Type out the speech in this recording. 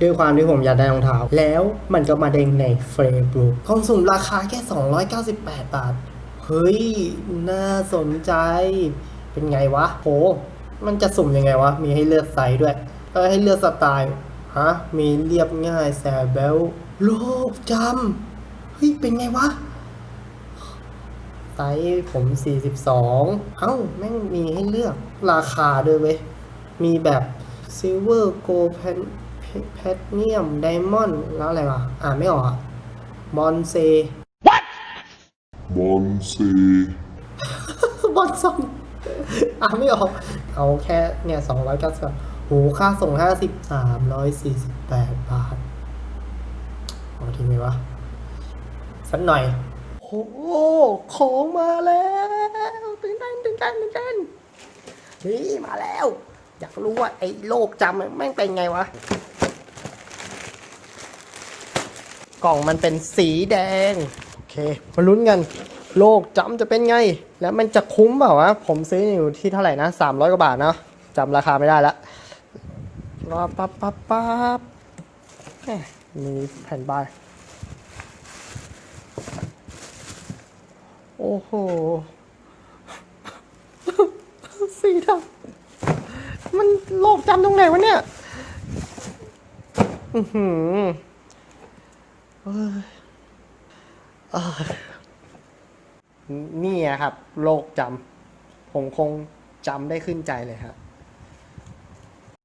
ด้วยความที่ผมอยากได้รองเท้า แล้วมันก็มาเด้งในเฟรมรูกล่องสุ่มราคาแค่ 298 บาท เฮ้ย น่าสนใจ เป็นไงวะโหมันจะสุ่มยังไงวะ มีให้เลือกไซส์ด้วยเออให้เลือกสไตล์ ฮะ มีเรียบง่ายแซบเบลโลกจำเฮ้ย เป็นไงวะไซส์ผม 42 เอ้า แม่งมีให้เลือกราคาด้วยเว้ย มีแบบซิลเวอร์โกลแพน ทเนียม ไดมอนด์แล้วอะไรวะ อ่านไม่ออกอะมอนเซบอลซีบอลซอนอ่านไม่ออก เอาแค่เนี่ยสองร้อยเก้าสิบหูค่าส่งห้าสิบสามร้อยสี่สิบแปดบาทเอาทีไหมวะ สักหน่อยโอ้โหของมาแล้วตื่นเต้นตื่นเต้นตื่นเต้นนี่มาแล้ว อยากรู้ว่าไอ้โลกจำแม่งเป็นไงวะ กล่องมันเป็นสีแดง โอเค มาลุ้นกัน โลกจำจะเป็นไง แล้วมันจะคุ้มเปล่าวะ ผมซื้ออยู่ที่เท่าไหร่นะ 300 กว่าบาทเนาะจำราคาไม่ได้ละรอปั๊บปั๊บปั๊บม่มีแผ่นใบโอ้โห สีดำมันโลกจำตรงไหนวะเนี่ย อือหือ นี่อะครับ โลกจำผมคงจำได้ขึ้นใจเลยครับ